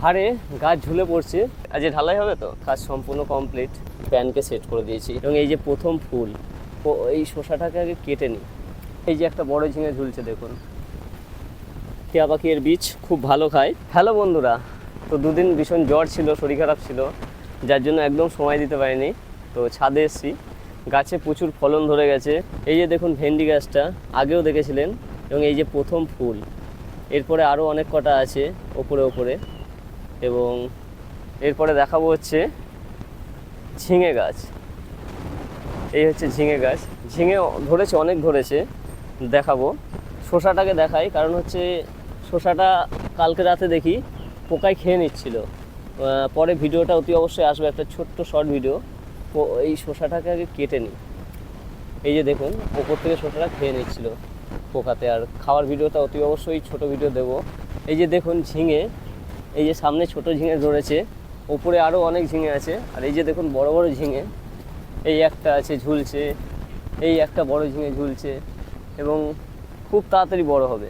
ভারে গাছ ঝুলে পড়ছে। আজ ঢালাই হবে তো? কাজ সম্পূর্ণ কমপ্লিট প্যানকে সেট করে দিয়েছি। এবং এই যে প্রথম ফুল এই শসাটাকে আগে কেটে নিই। এই যে একটা বড় ঝিঙে ঝুলছে, দেখুন। টিয়া পাখি এর বীজ খুব ভালো খায়। হ্যালো বন্ধুরা, তো দুদিন ভীষণ জ্বর ছিল, শরীর খারাপ ছিল, যার জন্য একদম সময় দিতে পারিনি। তো ছাদে এসেছি। গাছে প্রচুর ফলন ধরে গেছে। এই যে দেখুন ভেন্ডি গাছটা, আগেও দেখেছিলেন। এবং এই যে প্রথম ফুল, এরপরে আরও অনেক কটা আছে, ওপরে ওপরে। এবং এরপরে দেখাবো হচ্ছে ঝিঙে গাছ। এই হচ্ছে ঝিঙে গাছ। ঝিঙে ধরেছে, অনেক ধরেছে, দেখাবো। শসাটাকে দেখাই, কারণ হচ্ছে শসাটা কালকে রাতে দেখি পোকায় খেয়ে নিচ্ছিল। পরে ভিডিওটা অতি অবশ্যই আসবে, একটা ছোট্ট শর্ট ভিডিও। এই শসাটাকে আগে কেটে নিই। এই যে দেখুন, ওপর থেকে শসাটা খেয়ে নিচ্ছিল পোকাতে। আর খাওয়ার ভিডিওটা অতি অবশ্যই ছোট ভিডিও দেব। এই যে দেখুন, ঝিঙে এই যে সামনে ছোট ঝিঙে ধরেছে, ওপরে আরও অনেক ঝিঙে আছে, আর এই যে দেখুন বড় বড় ঝিঙে, এই একটা আছে ঝুলছে, এই একটা বড় ঝিঙে ঝুলছে, এবং খুব তাড়াতাড়ি বড় হবে।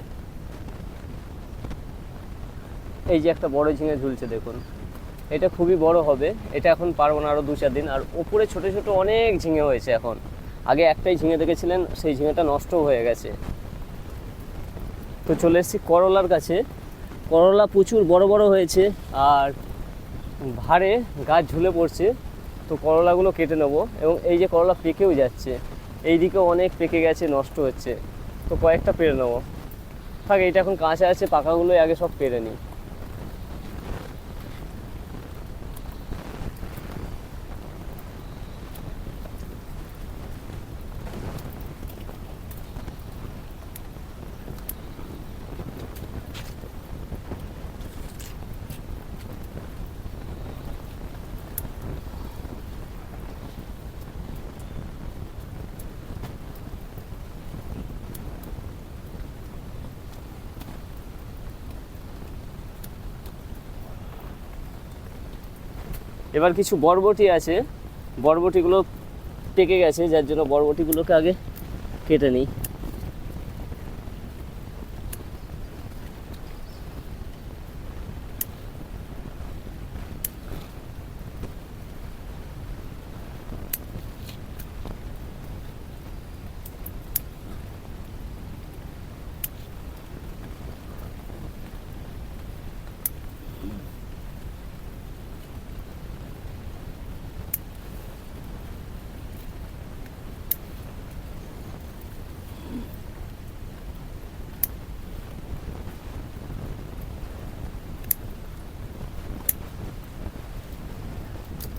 এই যে একটা বড় ঝিঙে ঝুলছে দেখুন, এটা খুবই বড় হবে, এটা এখন পারব না আরও দু চার দিন, আর ওপরে ছোট ছোট অনেক ঝিঙে হয়েছে এখন। আগে একটাই ঝিঙে দেখেছিলেন, সেই ঝিঙেটা নষ্ট হয়ে গেছে। তো চলে এসেছি করলার কাছে করলা প্রচুর বড় বড় হয়েছে আর ভারে গাছ ঝুলে পড়ছে, তো করলাগুলো কেটে নেব এবং এই যে করলা পেকেও যাচ্ছে এই দিকেও অনেক পেকে গেছে, নষ্ট হচ্ছে, তো কয়েকটা পেরে নেব। থাক, এইটা এখন কাঁচা আছে, পাকাগুলোই আগে সব পেরে নিই। এবার কিছু বরবটি আছে। বরবটিগুলো পেকে গেছে যার জন্য বরবটিগুলোকে আগে কেটে নিই।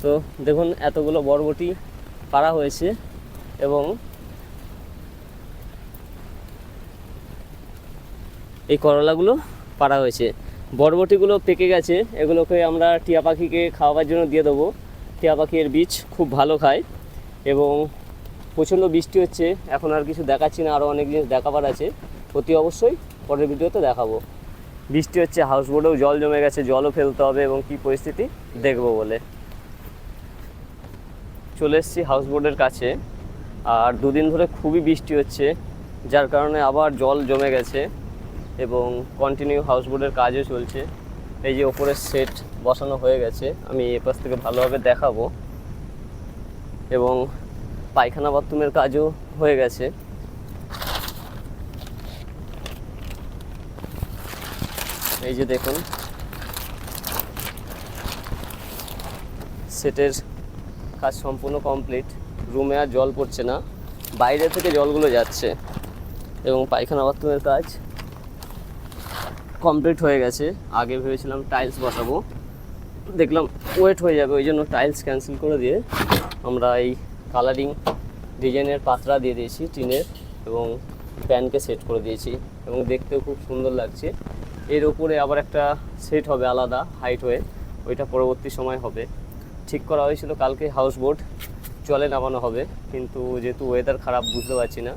তো দেখুন এতগুলো বরবটি পাড়া হয়েছে এবং এই করলাগুলো পাড়া হয়েছে। বরবটিগুলো পেকে গেছে, এগুলোকে আমরা টিয়া পাখিকে খাওয়াবার জন্য দিয়ে দেবো। টিয়া পাখির বীজ খুব ভালো খায় এবং প্রচণ্ড বৃষ্টি হচ্ছে, এখন আর কিছু দেখাচ্ছি না, আরও অনেক জিনিস দেখাবার আছে। অতি অবশ্যই পরের ভিডিওতে দেখাবো। বৃষ্টি হচ্ছে হাউস হাউসবোটেও জল জমে গেছে, জলও ফেলতে হবে এবং কী পরিস্থিতি দেখব বলে। চলে এসেছি হাউসবোটের কাছে। আর দুদিন ধরে খুবই বৃষ্টি হচ্ছে, যার কারণে আবার জল জমে গেছে এবং কন্টিনিউ হাউসবোটের কাজও চলছে। এই যে ওপরের সেট বসানো হয়ে গেছে, আমি এ পাশ থেকে ভালোভাবে দেখাবো। এবং পায়খানা বাথরুমের কাজও হয়ে গেছে। এই যে দেখুন সেটের কাজ সম্পূর্ণ কমপ্লিট রুমে আর জল পড়ছে না। বাইরে থেকে জলগুলো যাচ্ছে। এবং পায়খানা বাথরুমের কাজ কমপ্লিট হয়ে গেছে। আগে ভেবেছিলাম টাইলস বসাবো। দেখলাম ওয়েট হয়ে যাবে, ওই জন্য টাইলস ক্যান্সেল করে দিয়ে আমরা এই কালারিং ডিজাইনের পাত্রা দিয়ে দিয়েছি টিনের এবং প্যানকে সেট করে দিয়েছি এবং দেখতেও খুব সুন্দর লাগছে। এর উপরে আবার একটা সেট হবে আলাদা হাইট হয়ে ওইটা পরবর্তী সময় হবে। ঠিক করা হয়েছিল কালকে হাউস বোট জলে নামানো হবে। কিন্তু যেহেতু ওয়েদার খারাপ বুঝতে পারছি না।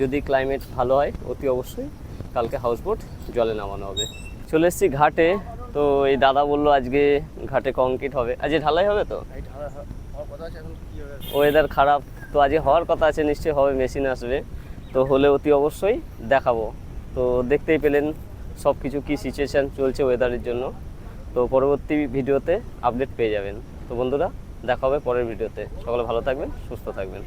যদি ক্লাইমেট ভালো হয় অতি অবশ্যই কালকে হাউস বোট জলে নামানো হবে। চলে এসেছি ঘাটে। তো এই দাদা বলল আজকে ঘাটে কংক্রিট হবে। আজকে ঢালাই হবে তো? ওয়েদার খারাপ তো আজকে হওয়ার কথা আছে নিশ্চয়ই হবে মেশিন আসবে। তো হলে অতি অবশ্যই দেখাবো। তো দেখতেই পেলেন সব কিছু কী সিচুয়েশান চলছে ওয়েদারের জন্য। তো পরবর্তী ভিডিওতে আপডেট পেয়ে যাবেন। তো বন্ধুরা দেখা হবে পরের ভিডিওতে। সকলে ভালো থাকবেন সুস্থ থাকবেন।